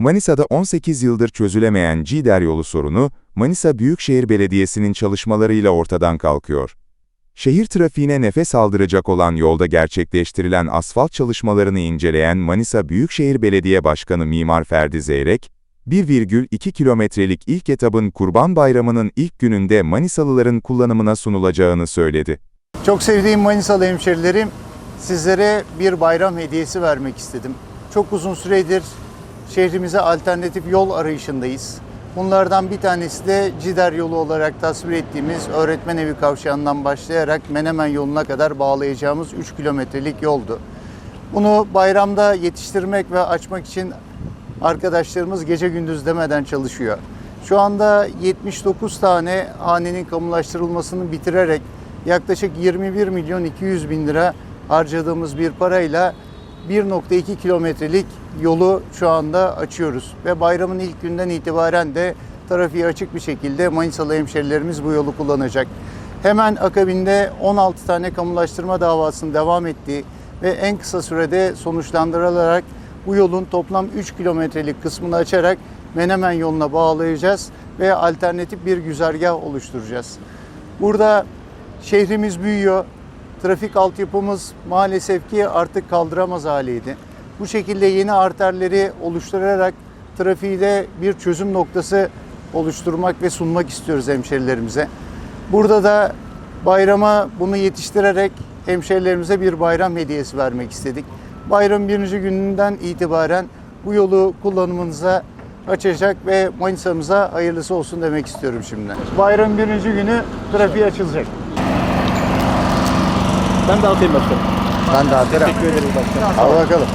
Manisa'da 18 yıldır çözülemeyen Cider yolu sorunu, Manisa Büyükşehir Belediyesi'nin çalışmalarıyla ortadan kalkıyor. Şehir trafiğine nefes aldıracak olan yolda gerçekleştirilen asfalt çalışmalarını inceleyen Manisa Büyükşehir Belediye Başkanı Mimar Ferdi Zeyrek, 1,2 kilometrelik ilk etabın Kurban Bayramı'nın ilk gününde Manisalıların kullanımına sunulacağını söyledi. Çok sevdiğim Manisalı hemşerilerim, sizlere bir bayram hediyesi vermek istedim. Çok uzun süredir şehrimize alternatif yol arayışındayız. Bunlardan bir tanesi de Cider yolu olarak tasvir ettiğimiz Öğretmen Evi kavşağından başlayarak Menemen yoluna kadar bağlayacağımız 3 kilometrelik yoldu. Bunu bayramda yetiştirmek ve açmak için arkadaşlarımız gece gündüz demeden çalışıyor. Şu anda 79 tane hanenin kamulaştırılmasını bitirerek yaklaşık 21 milyon 200 bin lira harcadığımız bir parayla 1.2 kilometrelik yolu şu anda açıyoruz. Ve bayramın ilk günden itibaren de trafiğe açık bir şekilde Manisalı hemşerilerimiz bu yolu kullanacak. Hemen akabinde 16 tane kamulaştırma davasının devam ettiği ve en kısa sürede sonuçlandırılarak bu yolun toplam 3 kilometrelik kısmını açarak Menemen yoluna bağlayacağız ve alternatif bir güzergah oluşturacağız. Burada şehrimiz büyüyor. Trafik altyapımız maalesef ki artık kaldıramaz haliydi. Bu şekilde yeni arterleri oluşturarak trafiği de bir çözüm noktası oluşturmak ve sunmak istiyoruz hemşerilerimize. Burada da bayrama bunu yetiştirerek hemşerilerimize bir bayram hediyesi vermek istedik. Bayram birinci gününden itibaren bu yolu kullanımınıza açacak ve Manisa'mıza hayırlısı olsun demek istiyorum şimdi. Bayram birinci günü trafiğe açılacak. Ben dağıtayım başkanım. Ben de Teşekkür ederim başkanım. Al bakalım.